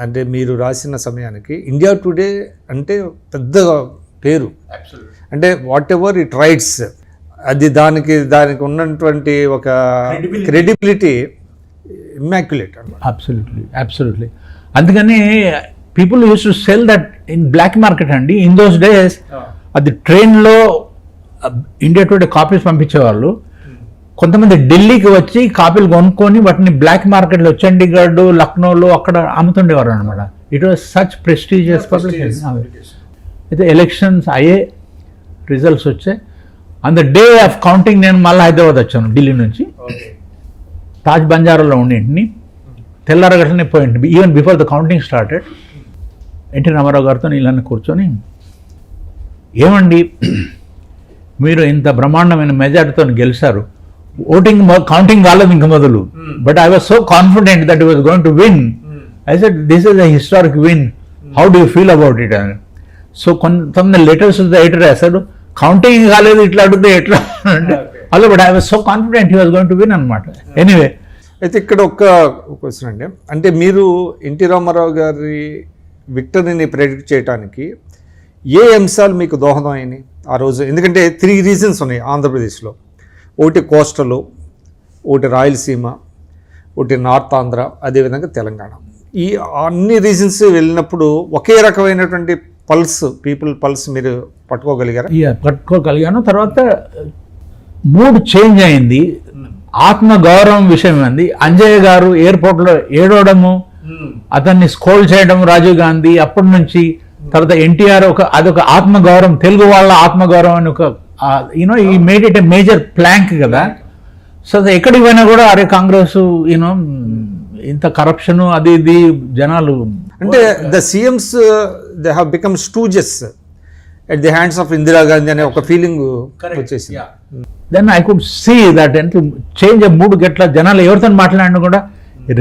అంటే మీరు రాసిన సమయానికి ఇండియా టుడే అంటే పెద్ద పేరు. అంటే వాట్ ఎవర్ ఇట్ రైట్స్ అది దానికి దానికి ఉన్నటువంటి ఒక క్రెడిబిలిటీ ఇమ్మాక్యులేట్ అబ్సల్యూట్లీ అబ్సల్యూట్లీ అందుకని people used to sell that in black market అండి. ఇన్ దోస్ డేస్ అది ట్రైన్లో ఇండియా టుడే కాపీస్ పంపించేవాళ్ళు. కొంతమంది ఢిల్లీకి వచ్చి కాపీలు కొనుక్కొని వాటిని బ్లాక్ మార్కెట్లో చండీగఢ్ లక్నోలో అక్కడ అమ్ముతుండేవారు అనమాట it was such prestigious publication అయితే ఎలక్షన్స్ అయ్యే రిజల్ట్స్ వచ్చాయి. On the day of counting నేను మళ్ళీ హైదరాబాద్ వచ్చాను ఢిల్లీ నుంచి. తాజ్ బంజారాలో ఉండింటిని తెల్లారగట్లనే పోయింటి even before the counting started NT Rama Rao గారితో ఇలానే కూర్చొని ఏమండి మీరు ఇంత బ్రహ్మాండమైన మెజార్టీతో గెలిచారు. ఓటింగ్ కౌంటింగ్ కాలేదు ఇంక మొదలు. But I was so confident that was going to win I said this is a historic win how do feel about it అని సో కొంతమంది లెటర్స్ ఎడిటర్ రాశారు కౌంటింగ్ కాలేదు ఇట్లా అడిగితే ఎట్లా? అంటే అలా but I was so confident he was going to win అనమాట ఎనీవే అయితే ఇక్కడ ఒక క్వశ్చన్ అండి. అంటే మీరు ఎన్టీ రామారావు గారి విక్టరీని ప్రెడిక్ట్ చేయడానికి ఏ అంశాలు మీకు దోహదం అయినాయి? ఆ రోజు ఎందుకంటే త్రీ రీజన్స్ ఉన్నాయి ఆంధ్రప్రదేశ్లో. ఒకటి కోస్టలు ఒకటి రాయలసీమ ఒకటి నార్త్ ఆంధ్ర అదేవిధంగా తెలంగాణ. ఈ అన్ని రీజన్స్ వెళ్ళినప్పుడు ఒకే రకమైనటువంటి పల్స్ పీపుల్ పల్స్ మీరు పట్టుకోగలిగారా? పట్టుకోగలిగాను. తర్వాత మూడ్ చేంజ్ అయింది. ఆత్మగౌరవం విషయం అంది. అంజయ్య గారు ఎయిర్పోర్ట్లో ఏడవడము అతన్ని స్కోల్ చేయడం రాజీవ్ గాంధీ అప్పటి నుంచి తర్వాత ఎన్టీఆర్ ఒక అదొక ఆత్మగౌరవం తెలుగు వాళ్ళ ఆత్మగౌరవం అని ఒక you know he made it a major plank కదా. సో ఎక్కడికి పోయినా కూడా అరే కాంగ్రెస్ యూనో ఇంత కరప్షన్ అది ఇది జనాలు అంటే the CMs they have become స్టూజెస్ at the hands of Indira Gandhi అనే ఒక ఫీలింగ్ వచ్చేసింది. Then I could see that అంటే చేంజ్ మూడు గట్ల జనాలు ఎవరితో మాట్లాడినా కూడా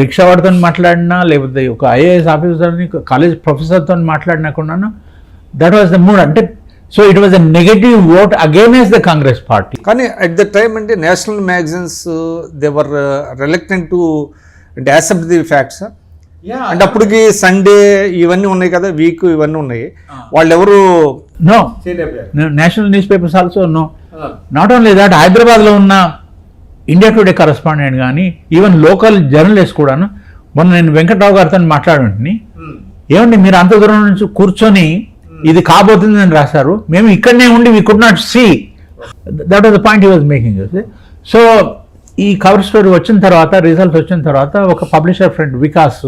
రిక్షా వాడితో మాట్లాడినా లేకపోతే ఒక ఐఏఎస్ ఆఫీసర్ని కాలేజ్ ప్రొఫెసర్తో మాట్లాడినా కూడాను దట్ వాజ్ ద మూడ్ అంటే so it was a negative vote against the Congress party కానీ అట్ ద టైమ్ అంటే national magazines they were reluctant to accept the facts అంటే అప్పటికి సండే ఇవన్నీ ఉన్నాయి కదా వీక్ ఇవన్నీ ఉన్నాయి. వాళ్ళు ఎవరు no national news papers also no not only that హైదరాబాద్లో ఉన్న ఇండియా టుడే కరస్పాండెంట్ కానీ ఈవెన్ లోకల్ జర్నలిస్ట్ కూడాను మొన్న నేను వెంకట్రావు గారితో మాట్లాడుంటుని. ఏమండి మీరు అంత దూరం నుంచి కూర్చొని ఇది కాబోతుందని రాశారు. మేము ఇక్కడనే ఉండి we could not see that was the point he was making so ఈ కవర్ స్టోరీ వచ్చిన తర్వాత రిజల్ట్స్ వచ్చిన తర్వాత ఒక publisher friend Vikas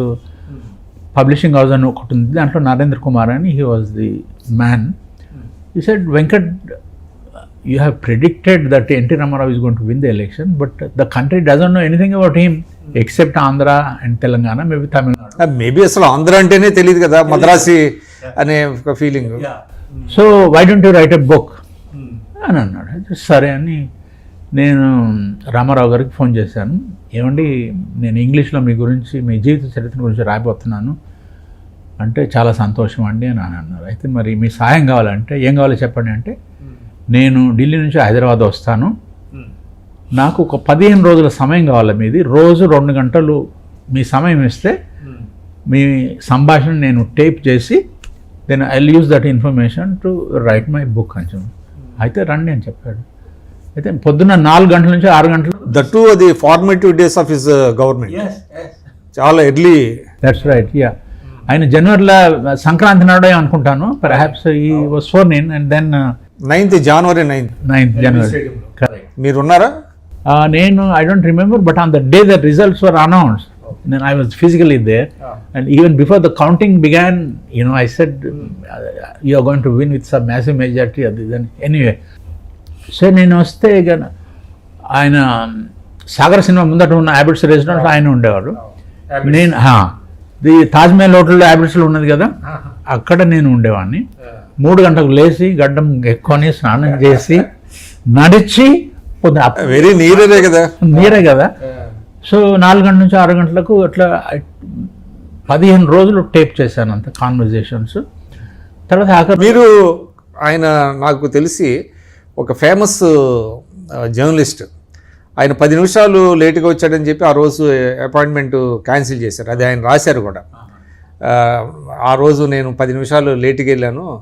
publishing house అని ఒకటి ఉంది. దాంట్లో నరేంద్ర కుమార్ అని he was the man he said Venkat you have predicted that NT Ramarao is gonna to win the election but the country doesn't know anything about him except Andhra and Telangana maybe Tamil Nadu maybe అసలు ఆంధ్ర అంటేనే తెలియదు కదా మద్రాసి అనే ఒక feeling so why don't you write a book అని అన్నాడు. సరే అని నేను రామారావు గారికి ఫోన్ చేశాను. ఏమండి నేను ఇంగ్లీష్లో మీ గురించి మీ జీవిత చరిత్ర గురించి రాయబోతున్నాను. అంటే చాలా సంతోషం అండి అని అని అన్నారు. అయితే మరి మీ సాయం కావాలంటే ఏం కావాలో చెప్పండి అంటే నేను ఢిల్లీ నుంచి హైదరాబాద్ వస్తాను. నాకు ఒక పదిహేను రోజుల సమయం కావాలి మీది. రోజు రెండు గంటలు మీ సమయం ఇస్తే మీ సంభాషణ నేను టేప్ చేసి then I use that information to write my book అని చెప్పి అయితే రండి అని చెప్పాడు. అయితే పొద్దున్న నాలుగు గంటల నుంచి ఆరు గంటలు. దట్టు అది formative days of his government చాలా ఎర్లీ దట్స్ రైట్ యా ఆయన జనవరిలో సంక్రాంతి నాడే అనుకుంటాను. Perhaps he was four nine and then ninth January ninth ninth January correct మీరు ఉన్నారా నేను I don't remember but on the day the results were announce then I was physically there. And even before the counting began, you know, I said, uh, you are going to win with some massive majority. than Anyway, so నేను వస్తే ఇక ఆయన Sagar cinema ముందట ఉన్న habits residents ఆయన ఉండేవారు నేను the Taj Mahal హోటల్లో హ్యాబిట్స్లో ఉన్నది కదా అక్కడ నేను ఉండేవాడిని మూడు గంటలకు లేచి గడ్డం ఎక్కువని స్నానం చేసి నడిచి వెరీ నీరే కదా మీరే కదా సో నాలుగు గంటల నుంచి ఆరు గంటలకు అట్లా పదిహేను రోజులు టేప్ చేశాను అంత కాన్వర్జేషన్స్ తర్వాత ఆఖరి మీరు ఆయన నాకు తెలిసి ఒక ఫేమస్ జర్నలిస్ట్ ఆయన పది నిమిషాలు లేటుగా వచ్చాడని చెప్పి ఆ రోజు అపాయింట్మెంట్ క్యాన్సిల్ చేశారు. అది ఆయన రాశారు కూడా. ఆ, రోజు నేను పది నిమిషాలు లేటుగా వెళ్ళాను.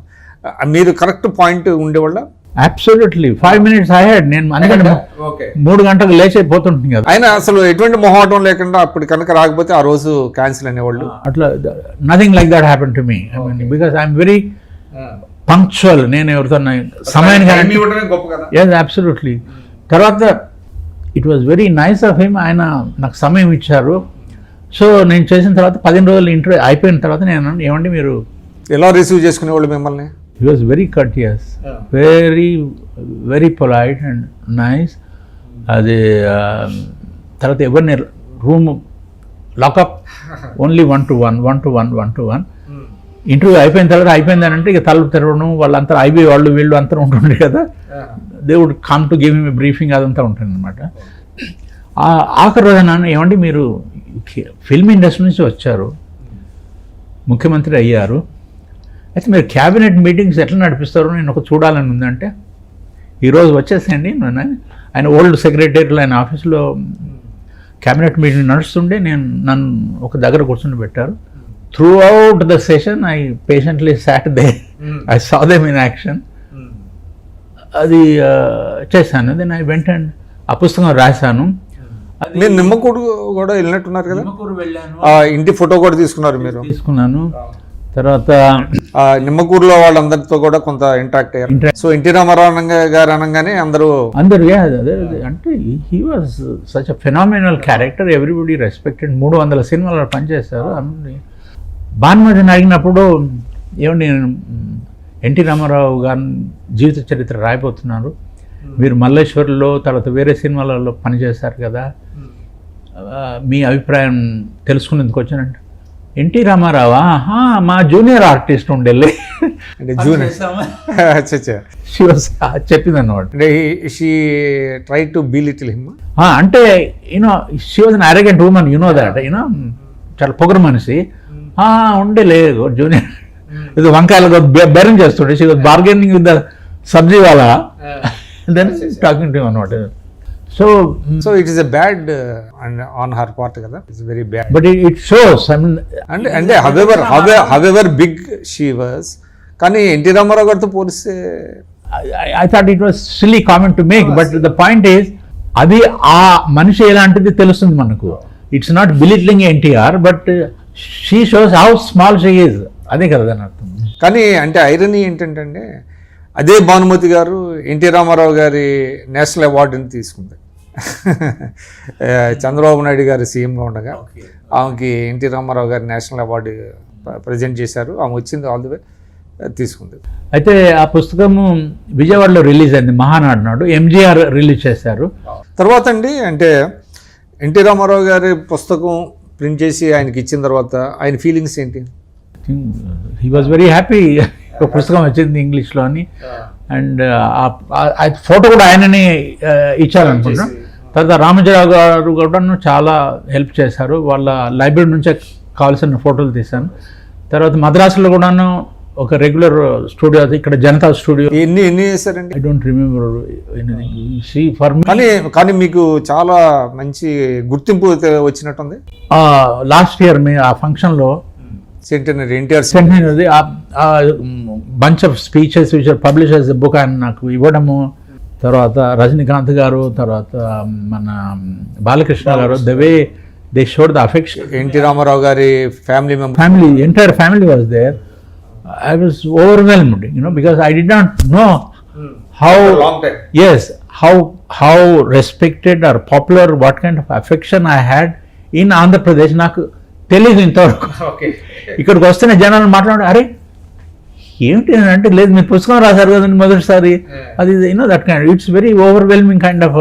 మీరు కరెక్ట్ పాయింట్ ఉండేవాళ్ళ? అబ్సల్యూట్లీ ఫైవ్ మినిట్స్ అహెడ్ నేను ఓకే మూడు గంటలకు లేచి అయిపోతుంటుంది కదా. ఆయన అసలు ఎటువంటి మొహమాటం లేకుండా అప్పుడు కనుక రాకపోతే ఆ రోజు క్యాన్సిల్ అనేవాళ్ళు? అట్లా nothing like that happen to me I mean because I'm very punctual నేను ఎవరితో సమయానికి ఎస్ అబ్సల్యూట్లీ తర్వాత it was very nice of him ఆయన నాకు సమయం ఇచ్చారు. సో నేను చేసిన తర్వాత పదిహేను రోజులు ఇంటర్వ్యూ అయిపోయిన తర్వాత నేను ఏమండి మీరు ఎలా రిసీవ్ చేసుకునేవాళ్ళు మిమ్మల్ని? He was very courteous very very polite and nice అది ఆ, తర్వాత ఎవరిని room lockup only one two one one two one one two one interview అయిపోయిన తర్వాత అయిపోయింది అని అంటే ఇక తలుపు తెరవడం వాళ్ళంతా ఐబీ వాళ్ళు వీళ్ళు అంతా ఉంటుండే కదా. They would come to give me briefing అదంతా ఉంటుంది అనమాట ఆఖరి రోజు నన్ను ఏమండి మీరు ఫిల్మ్ ఇండస్ట్రీ నుంచి వచ్చారు. ముఖ్యమంత్రి అయ్యారు. అయితే మీరు క్యాబినెట్ మీటింగ్స్ ఎట్లా నడిపిస్తారో నేను ఒక చూడాలని ఉందంటే ఈరోజు వచ్చేసేయండి నేను ఆయన ఓల్డ్ సెక్రటరీలో ఆయన ఆఫీస్లో క్యాబినెట్ మీటింగ్ నడుస్తుండే నేను నన్ను ఒక దగ్గర కూర్చుని పెట్టారు. Throughout the session I patiently sat they I saw them in action అది చేశాను. దెన్ ఐ వెంట ఆ పుస్తకం రాశాను. అది మీరు నిమ్మకూడు కూడా వెళ్ళినట్టున్నారు కదా? నిమ్మకూరు వెళ్ళాను. ఆ ఇంటి ఫోటో కూడా తీసుకున్నారు మీరు? తీసుకున్నాను. తర్వాత నిమ్మకూరులో వాళ్ళందరితో కూడా కొంత ఇంటరాక్ట్ అయ్యారు. సో ఎన్టీ రామారావు గారు అనగానే అందరూ అందరు. అంటే he was such a phenomenal character everybody respected మూడు వందల సినిమాలు పనిచేశారు. భానుమతిని అడిగినప్పుడు ఏమండి నేను ఎన్టీ రామారావు గారి జీవిత చరిత్ర రాయబోతున్నారు. మీరు మల్లేశ్వర్లో తర్వాత వేరే సినిమాలలో పనిచేశారు కదా. ఆ, మీ అభిప్రాయం తెలుసుకునేందుకు వచ్చానంటే ఎన్టీ రామారావా? మా జూనియర్ ఆర్టిస్ట్ ఉండేలే. అంటే జూన్ అచ్చా షీ వాస్ చెప్పింది అన్నమాట అంటే she try to belittle him ఆ, అంటే you know she was an arrogant woman you know that you know చాలా పొగరు మనిషి. ఆ, ఉండేలే జూనియర్. ఇది వంకాయలు బెరం చేస్తుండే. She was bargaining with the sabzi వాళ్ళ. దెన్ టాకింగ్ టు అనమాట so so it is a bad on her part కదా. It's very bad but it shows అంటే అంటే however however big she was కానీ ఎన్టీ రామారావు గారితో పోలిస్తే I thought it was silly comment to make but the point is అది ఆ మనిషి ఎలాంటిది తెలుస్తుంది మనకు? It's not belittling NTR but she shows how small she is అదే కదా దాని అర్థం. కానీ అంటే ఐరనీ ఏంటంటే అదే భానుమతి గారు ఎన్టీ రామారావు గారి నేషనల్ అవార్డుని తీసుకుంది. చంద్రబాబు నాయుడు గారు సీఎంగా ఉండగా ఆమెకి ఎన్టీ రామారావు గారి నేషనల్ అవార్డు ప్రజెంట్ చేశారు. ఆమె వచ్చింది ఆల్ ది వే తీసుకుంది. అయితే ఆ పుస్తకము విజయవాడలో రిలీజ్ అయింది మహానాడు నాడు. ఎంజీఆర్ రిలీజ్ చేశారు. తర్వాత అండి అంటే ఎన్టీ రామారావు గారి పుస్తకం ప్రింట్ చేసి ఆయనకి ఇచ్చిన తర్వాత ఆయన ఫీలింగ్స్ ఏంటి? హీ వాజ్ వెరీ హ్యాపీ ఒక పుస్తకం వచ్చింది ఇంగ్లీష్లో అని. అండ్ ఆ ఫోటో కూడా ఆయననే ఆ, ఇచ్చారనుకుంటాం తర్వాత రామజరావు గారు కూడా చాలా హెల్ప్ చేశారు. వాళ్ళ లైబ్రరీ నుంచే కావాల్సిన ఫోటోలు తీశాను. తర్వాత మద్రాసులో కూడాను ఒక రెగ్యులర్ స్టూడియో ఇక్కడ జనతా స్టూడియో ఎన్ని ఎన్ని చేశారండి? I don't remember anything see for కానీ కానీ మీకు చాలా మంచి గుర్తింపు వచ్చినట్టుంది. లాస్ట్ ఇయర్ మీ ఆ ఫంక్షన్లో centenary NTR centenary bunch of speeches which are publish as book ఆయన నాకు ఇవ్వడము తర్వాత రజనీకాంత్ గారు తర్వాత మన Balakrishna garu the way they showed the affection NT Rama Rao గారి family member family entire family was there I was overwhelmed you know because I did not know how how how respected or popular what kind of affection i had in andhra pradesh. నాకు తెలియదు ఇంతవరకు. ఇక్కడికి వస్తున్న జనాలు మాట్లాడు అరే ఏమిటి అని అంటే లేదు మీరు పుస్తకం రాశారు కదండి మొదటిసారి. అది you know that kind it's very overwhelming kind of